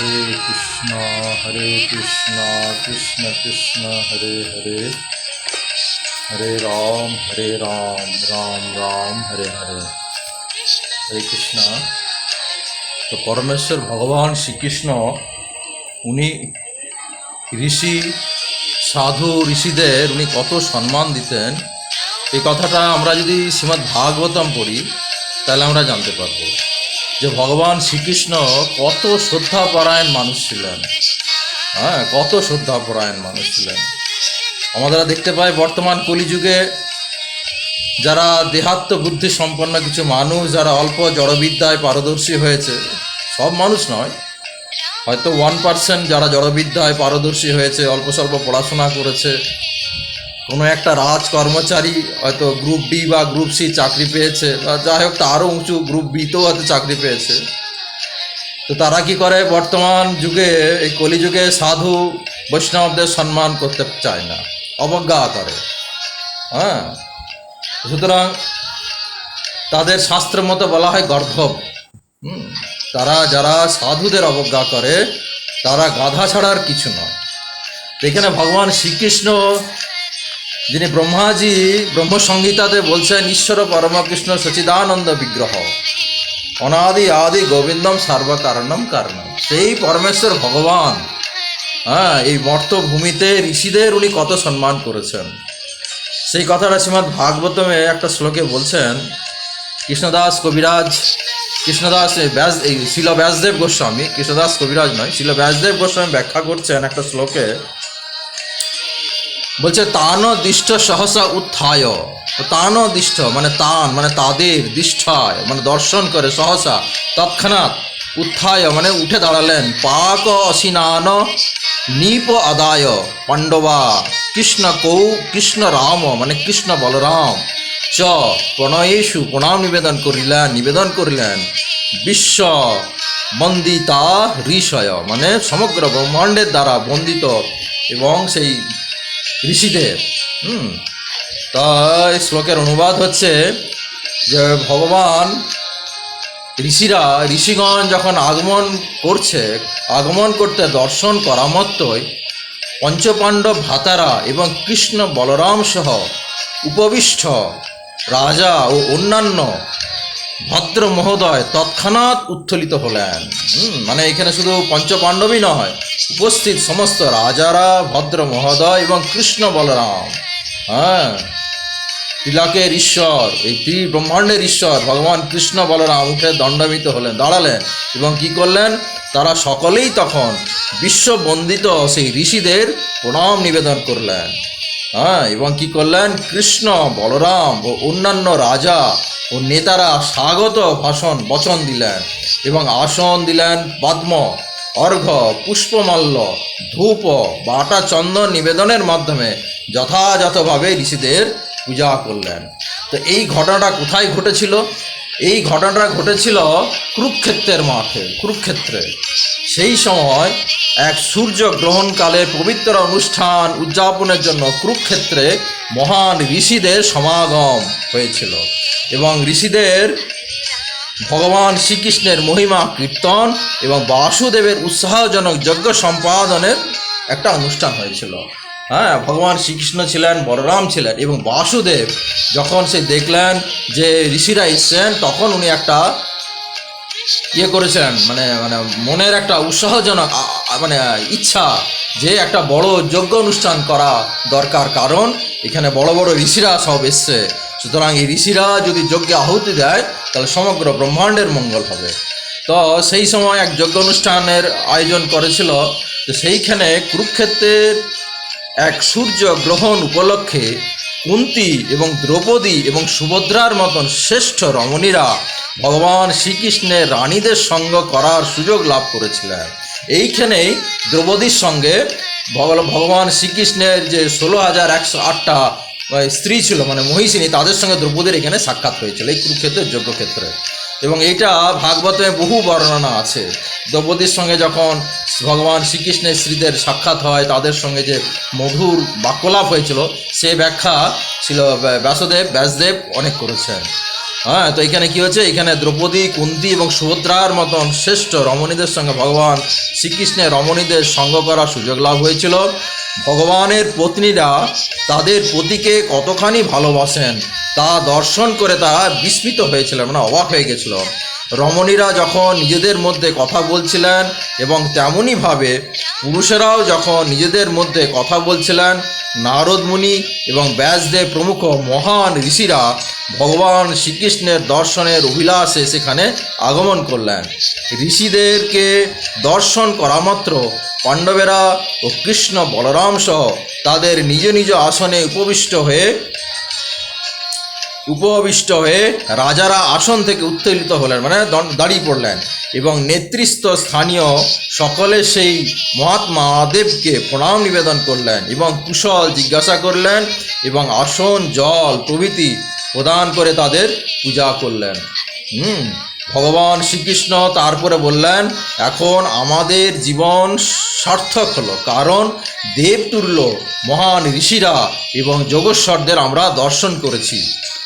হরে কৃষ্ণ হরে কৃষ্ণ কৃষ্ণ কৃষ্ণ, হরে হরে। হরে রাম হরে রাম রাম রাম, হরে হরে। হরে কৃষ্ণ। তো পরমেশ্বর ভগবান শ্রীকৃষ্ণ, উনি ঋষি, সাধু ঋষিদের উনি কত সম্মান দিতেন। এই কথাটা আমরা যদি শ্রীমদ্ ভাগবতম পড়ি, তাহলে আমরা জানতে পারব। যে ভগবান শ্রীকৃষ্ণ কত শ্রদ্ধাপরায়ণ মানুষ ছিলেন। হ্যাঁ কত শ্রদ্ধাপরায়ণ মানুষ ছিলেন। আমরা দেখতে পাই বর্তমান কলিযুগে যারা দেহাত্ম বুদ্ধি সম্পন্ন কিছু মানুষ, যারা অল্প জড়বিদ্যায় পারদর্শী হয়েছে, সব মানুষ নয়। হয়তো ওয়ান পার্সেন্ট যারা জড়বিদ্যায় পারদর্শী হয়েছে, অল্প স্বল্প পড়াশোনা করেছে কোনো একটা রাজ কর্মচারী হয়তো গ্রুপ ডি বা গ্রুপ সি চাকরি পেয়েছে, বা যাই হোক আরও উঁচু গ্রুপ বিতেও হয়তো চাকরি পেয়েছে। তো তারা কি করে? বর্তমান যুগে এই কলিযুগে সাধু বৈষ্ণবদের সম্মান করতে চায় না, অবজ্ঞা করে। হ্যাঁ? সুতরাং তাদের শাস্ত্রের মতো বলা হয় গর্ধব। হুম? তারা যারা সাধুদের অবজ্ঞা করে, তারা গাধা ছাড়ার কিছু নয়। এখানে ভগবান শ্রীকৃষ্ণ যিনি ব্রহ্মাজি ব্রহ্মসংহিতাতে বলছেন, ঈশ্বর পরমকৃষ্ণ সচিদানন্দ বিগ্রহ। অনাদি আদি গোবিন্দম সর্বকারণম কারণম। সেই পরমেশ্বর ভগবান হ্যাঁ এই মর্তভূমিতে ঋষিদের উনি কত সম্মান করেছেন। সেই কথাটা শ্রীমৎ ভাগবতমে একটা শ্লোকে বলছেন, কৃষ্ণদাস কবিরাজ, কৃষ্ণদাস ব্যাস, এই শিল ব্যাসদেব গোস্বামী, কৃষ্ণদাস কবিরাজ নয় শিল ব্যাসদেব গোস্বামী ব্যাখ্যা করছেন একটা শ্লোকে বলছে তান দিষ্ট সহসা উত্থায়। তান দিষ্ট মানে তান মানে তাদের দিষ্ঠায় মানে দর্শন করে সহসা। তৎক্ষণাৎ উত্থায় মানে উঠে দাঁড়ালেন। পাক অসিনান নিপ আদায় পাণ্ডবা, কৃষ্ণ কৌ, কৃষ্ণ রাম। মানে কৃষ্ণ বলরাম। চ প্রণয়েশু প্রণাম নিবেদন করিলেন নিবেদন করিলেন। বিশ্ব বন্দিতা ঋষয় মানে সমগ্র ব্রহ্মাণ্ডের দ্বারা বন্দিত এবং সেই ঋষিদের হুম। তা শ্লোকের অনুবাদ হচ্ছে যে ভগবান ঋষিরা, ঋষিগণ যখন আগমন করছে, আগমন করতে দর্শন করা মত্তই পঞ্চপাণ্ডব ভ্রাতারা এবং কৃষ্ণ বলরাম সহ উপবিষ্ট রাজা ও অন্যান্য ভদ্র মহোদয় তৎক্ষণাৎ উত্থলিত হলেন। মানে এখানে শুধু পঞ্চপাণ্ডবই নয়, উপস্থিত সমস্ত রাজারা, ভদ্র মহোদয় এবং কৃষ্ণ বলরাম। হ্যাঁ তিলকের ঈশ্বর, এই ত্রি ব্রহ্মাণ্ডের ঈশ্বর, ভগবান কৃষ্ণ বলরাম উঠে দণ্ডমিত হলেন, দাঁড়ালেন এবং কি করলেন? তারা সকলেই তখন বিশ্ববন্দিত সেই ঋষিদের প্রণাম নিবেদন করলেন। হ্যাঁ এবং কি করলেন? কৃষ্ণ, বলরাম ও অন্যান্য রাজা ও নেতারা স্বাগত ভাষণ বচন দিলেন এবং আসন দিলেন পদ্ম, অর্ঘ্য, পুষ্পমাল্য, ধূপ বাটা চন্দন নিবেদনের মাধ্যমে যথাযথভাবে ঋষিদের পূজা করলেন। তো এই ঘটনাটা কোথায় ঘটেছিল? এই ঘটনাটা ঘটেছিল কুরুক্ষেত্রের মাঠে, কুরুক্ষেত্রে। সেই সময় এক সূর্য গ্রহণকালে পবিত্র অনুষ্ঠান উদযাপনের জন্য কুরুক্ষেত্রে মহান ঋষিদের সমাগম হয়েছিল এবং ঋষিদের ভগবান শ্রীকৃষ্ণের মহিমা, কীর্তন এবং বাসুদেবের উৎসাহজনক যজ্ঞ সম্পাদনের একটা অনুষ্ঠান হয়েছিল। হ্যাঁ ভগবান শ্রীকৃষ্ণ ছিলেন, বলরাম ছিলেন এবং বাসুদেব যখন সে দেখলেন যে ঋষিরা এসছেন, তখন উনি একটা ইয়ে করেছেন মানে মানে মনের একটা উৎসাহজনক মানে ইচ্ছা যে একটা বড় যজ্ঞ অনুষ্ঠান করা দরকার। কারণ এখানে বড় বড় ঋষিরা সব এসছে। সুতরাং এই ঋষিরা যদি যজ্ঞে আহুতি দেয়, তাহলে সমগ্র ব্রহ্মাণ্ডের মঙ্গল হবে। তো সেই সময় এক যজ্ঞ অনুষ্ঠানের আয়োজন করেছিল। তো সেইখানে কুরুক্ষেত্রের এক সূর্য গ্রহণ উপলক্ষে কুন্তি এবং দ্রৌপদী এবং সুভদ্রার মতন শ্রেষ্ঠ রমণীরা ভগবান শ্রীকৃষ্ণের রানীদের সঙ্গ করার সুযোগ লাভ করেছিলেন। এইখানেই দ্রৌপদীর সঙ্গে ভগ- ভগবান শ্রীকৃষ্ণের যে ষোলো হাজার একশো আটটা স্ত্রী ছিল মানে মহিষিনী, তাদের সঙ্গে দ্রৌপদীর এখানে সাক্ষাৎ হয়েছিল, এই কুরুক্ষেত্রের যজ্ঞক্ষেত্রে এবং এটা ভাগবতে বহু বর্ণনা আছে। দ্রৌপদীর সঙ্গে যখন ভগবান শ্রীকৃষ্ণের স্ত্রীদের সাক্ষাৎ হয়, তাদের সঙ্গে যে মধুর বাক্যলাপ হয়েছিল, সে ব্যাখ্যা ছিল ব্যাসদেব ব্যাসদেব অনেক করেছেন। হ্যাঁ তো এখানে কি হচ্ছে এখানে দ্রৌপদী, কুন্তি এবং সুভদ্রার মতন শ্রেষ্ঠ রমণীদের সঙ্গে ভগবান শ্রীকৃষ্ণের রমণীদের সঙ্গ করার সুযোগ লাভ হয়েছিল। ভগবানের পত্নীরা তাদের পতিকে কতখানি ভালোবাসেন, তা দর্শন করে তারা বিস্মিত হয়েছিল মানে অবাক হয়ে গেছিল। রমণীরা যখন নিজেদের মধ্যে কথা বলছিলেন এবং তেমনইভাবে পুরুষেরাও যখন নিজেদের মধ্যে কথা বলছিলেন, নারদ মুনি এবং ব্যাসদেব প্রমুখ মহান ঋষিরা ভগবান শ্রীকৃষ্ণের দর্শনের অভিলাষে সেখানে আগমন করলেন। ঋষিদেরকে দর্শন করা মাত্র পাণ্ডবেরা ও কৃষ্ণ বলরাম সহ তাদের নিজ নিজ আসনে উপবিষ্ট হয়ে উপবিষ্ট হয়ে রাজারা আসন থেকে উত্তোলিত হলেন মানে দাঁড়িয়ে পড়লেন। এবং নেতৃস্থ স্থানীয় সকলে সেই মহাত্মা দেবকে প্রণাম নিবেদন করলেন এবং কুশল জিজ্ঞাসা করলেন এবং আসন, জল, প্রভৃতি প্রদান করে তাদের পূজা করলেন। হুম, ভগবান শ্রীকৃষ্ণ তারপরে বললেন, এখন আমাদের জীবন সার্থক হলো, কারণ দেবতুল্য মহান ঋষিরা এবং যোগেশ্বরদের আমরা দর্শন করেছি।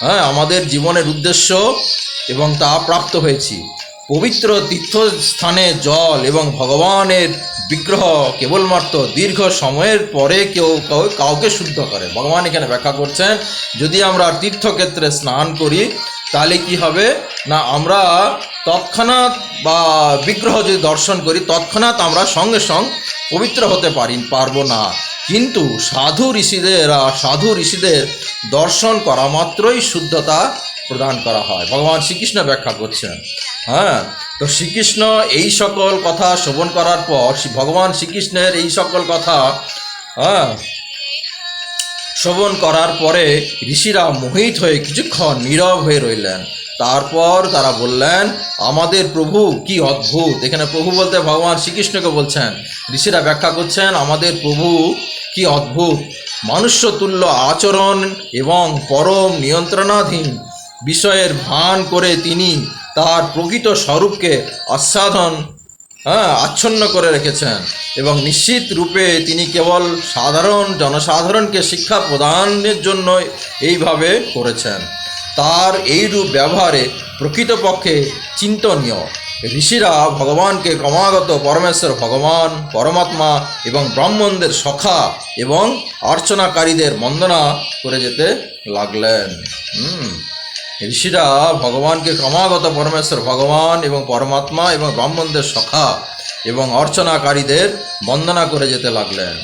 হ্যাঁ আমাদের জীবনের উদ্দেশ্য এবং তা প্রাপ্ত হয়েছি। পবিত্র তীর্থস্থানে জল এবং ভগবানের বিগ্রহ কেবলমাত্র দীর্ঘ সময়ের পরে কেউ কাউ- কাউকে শুদ্ধ করে। ভগবান এখানে ব্যাখ্যা করছেন, যদি আমরা তীর্থক্ষেত্রে স্নান করি, তাহলে কি হবে? না, আমরা তৎক্ষণাৎ বা বিগ্রহ যদি দর্শন করি, তৎক্ষণাৎ আমরা সঙ্গে সঙ্গে পবিত্র হতে পারি, পারব না। কিন্তু সাধু ঋষিদের সাধু ঋষিদের দর্শন করা মাত্রই শুদ্ধতা প্রদান করা হয়। ভগবান শ্রীকৃষ্ণ ব্যাখ্যা করছেন। হ্যাঁ তো শ্রীকৃষ্ণ এই সকল কথা শ্রবণ করার পর ভগবান শ্রীকৃষ্ণের এই সকল কথা হ্যাঁ শ্রবণ করার পরে ঋষিরা মোহিত হয়ে কিছুক্ষণ নীরব হয়ে রইলেন। তারপর তারা বললেন, আমাদের প্রভু কি অদ্ভুত। এখানে প্রভু বলতে ভগবান শ্রীকৃষ্ণকে বলছেন। ঋষিরা ব্যাখ্যা করছেন, আমাদের প্রভু কি অদ্ভুত। মানুষ্যতুল্য আচরণ এবং পরম নিয়ন্ত্রণাধীন বিষয়ের ভান করে তিনি তার প্রকৃত স্বরূপকে আস্বাদন হ্যাঁ আচ্ছন্ন করে রেখেছেন এবং নিশ্চিত রূপে তিনি কেবল সাধারণ জনসাধারণকে শিক্ষা প্রদানের জন্য এইভাবে করেছেন। তার এই রূপ ব্যবহারে প্রকৃতপক্ষে চিন্তনীয়। ঋষিরা ভগবানকে ক্রমাগত পরমেশ্বর ভগবান, পরমাত্মা এবং ব্রাহ্মণদের সখা এবং অর্চনাকারীদের বন্দনা করে যেতে লাগলেন। ঋষিরা ভগবানকে ক্রমাগত পরমেশ্বর ভগবান এবং পরমাত্মা এবং ব্রাহ্মণদের সখা এবং অর্চনাকারীদের বন্দনা করে যেতে লাগলেন।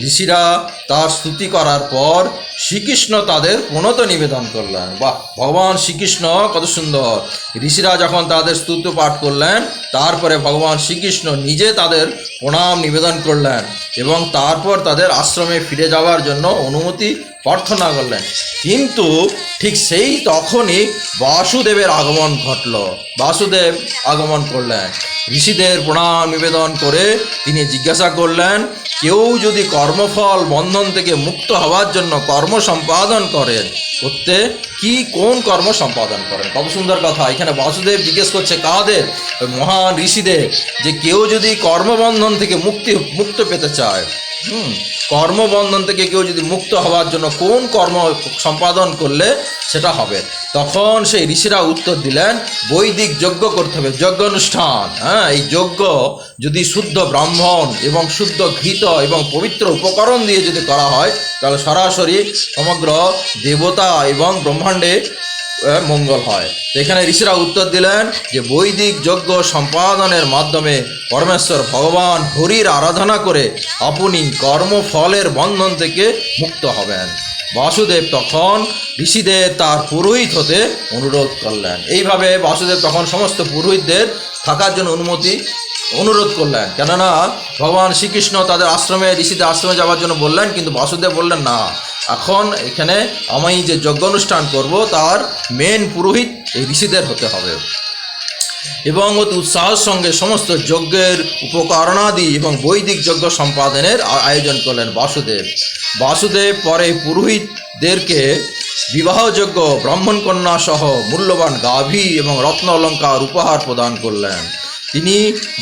ঋষিরা তার স্তুতি করার পর শ্রীকৃষ্ণ তাদের প্রণত নিবেদন করলেন। বাহ, ভগবান শ্রীকৃষ্ণ, কত সুন্দর। ঋষিরা যখন তাদের স্তুত পাঠ করলেন, তারপরে ভগবান শ্রীকৃষ্ণ নিজে তাদের প্রণাম নিবেদন করলেন এবং তারপর তাদের আশ্রমে ফিরে যাওয়ার জন্য অনুমতি প্রার্থনা করলেন। কিন্তু ঠিক সেই তখনই বাসুদেবের আগমন ঘটল। বাসুদেব আগমন করলেন। ঋষিদের প্রণাম নিবেদন করে তিনি জিজ্ঞাসা করলেন, কেউ যদি কর্মফল বন্ধন থেকে মুক্ত হওয়ার জন্য কর্ম সম্পাদন করেন, করতে কি কোন কর্ম সম্পাদন করেন? কত সুন্দর কথা। এখানে বাসুদেব জিজ্ঞেস করছে, কাদের? মহান ঋষিদের, যে কেউ যদি কর্মবন্ধন থেকে মুক্তি, মুক্ত পেতে চায় হুম, কর্মবন্ধন থেকে কেউ যদি মুক্ত হওয়ার জন্য কোন কর্ম সম্পাদন করলে সেটা হবে? তখন সেই ঋষিরা উত্তর দিলেন, বৈদিক যজ্ঞ করতে হবে যজ্ঞ অনুষ্ঠান হ্যাঁ এই যজ্ঞ যদি শুদ্ধ ব্রাহ্মণ এবং শুদ্ধ ঘৃত এবং পবিত্র উপকরণ দিয়ে যদি করা হয়, তাহলে সরাসরি সমগ্র দেবতা এবং ব্রহ্মাণ্ডে মঙ্গল হয়। এখানে ঋষিরা উত্তর দিলেন যে, বৈদিক যজ্ঞ সম্পাদনের মাধ্যমে পরমেশ্বর ভগবান হরির আরাধনা করে আপনি কর্মফলের বন্ধন থেকে মুক্ত হবেন। বাসুদেব তখন ঋষিদের তার পুরোহিত হতে অনুরোধ করলেন। এইভাবে বাসুদেব তখন সমস্ত পুরোহিতদের থাকার জন্য অনুমতি, অনুরোধ করলেন। কেননা, ভগবান শ্রীকৃষ্ণ তাদের আশ্রমে, ঋষিদের আশ্রমে যাওয়ার জন্য বললেন, কিন্তু বাসুদেব বললেন, না এখন এখানে আমি যে যজ্ঞ অনুষ্ঠান করব, তার মেন পুরোহিত এই ঋষিদের হতে হবে। এবং অতি উৎসাহের সঙ্গে সমস্ত যজ্ঞের উপকরণাদি এবং বৈদিক যজ্ঞ সম্পাদনের আয়োজন করলেন বাসুদেব। বাসুদেব পরে পুরোহিতদেরকে বিবাহযোগ্য ব্রাহ্মণ কন্যা সহ মূল্যবান গাভী এবং রত্ন অলঙ্কার উপহার প্রদান করলেন। তিনি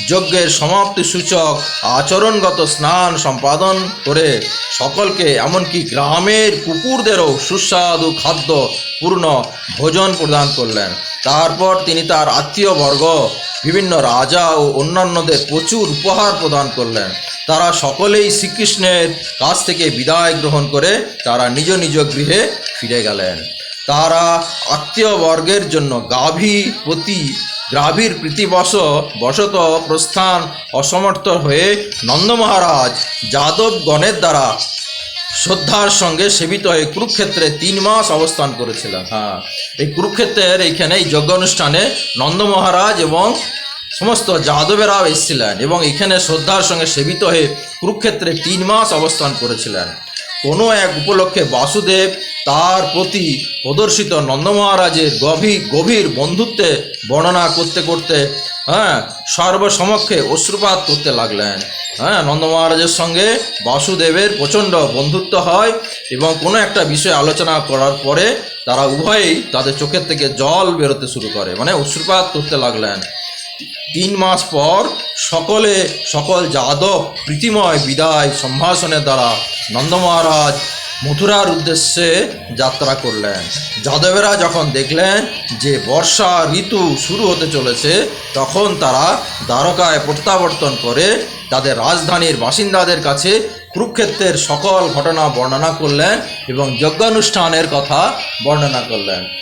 যজ্ঞের সমাপ্তি সূচক আচরণগত স্নান সম্পাদন করে সকলকে এমনকি গ্রামের কুকুরদেরও সুস্বাদু খাদ্য পূর্ণ ভোজন প্রদান করলেন। তারপর তিনি তার আত্মীয়বর্গ, বিভিন্ন রাজা ও অন্যান্যদের প্রচুর উপহার প্রদান করলেন। তারা সকলেই শ্রীকৃষ্ণের কাছ থেকে বিদায় গ্রহণ করে তারা নিজ নিজ গৃহে ফিরে গেলেন। তারা আত্মীয়বর্গের জন্য গাভী প্রতি গ্রাভীর প্রীতিবশ বশত প্রস্থান অসমর্থ হয়ে নন্দ মহারাজ যাদবগণের দ্বারা শ্রদ্ধার সঙ্গে সেবিত হয়ে কুরুক্ষেত্রে তিন মাস অবস্থান করেছিলেন। হ্যাঁ এই কুরুক্ষেত্রের এইখানে এই যজ্ঞ অনুষ্ঠানে নন্দ মহারাজ এবং সমস্ত যাদবেরাও এসেছিলেন এবং এখানে শ্রদ্ধার সঙ্গে সেবিত হয়ে কুরুক্ষেত্রে তিন মাস অবস্থান করেছিলেন। কোনো এক উপলক্ষে বাসুদেব তার প্রতি প্রদর্শিত নন্দ মহারাজের গভীর গভীর বন্ধুত্বে বর্ণনা করতে করতে হ্যাঁ সর্বসমক্ষে অশ্রুপাত করতে লাগলেন। হ্যাঁ নন্দ মহারাজের সঙ্গে বাসুদেবের প্রচণ্ড বন্ধুত্ব হয় এবং কোনো একটা বিষয় আলোচনা করার পরে তারা উভয়েই তাদের চোখের থেকে জল বেরোতে শুরু করে মানে অশ্রুপাত করতে লাগলেন। তিন মাস পর সকলে, সকল যাদব, প্রীতিময় বিদায় সম্ভাষণের দ্বারা নন্দ মহারাজ মথুরার উদ্দেশ্যে যাত্রা করলেন। যাদবেরা যখন দেখলেন যে বর্ষা ঋতু শুরু হতে চলেছে, তখন তারা দ্বারকায় প্রত্যাবর্তন করে তাদের রাজধানীর বাসিন্দাদের কাছে কুরুক্ষেত্রের সকল ঘটনা বর্ণনা করলেন এবং যজ্ঞানুষ্ঠানের কথা বর্ণনা করলেন।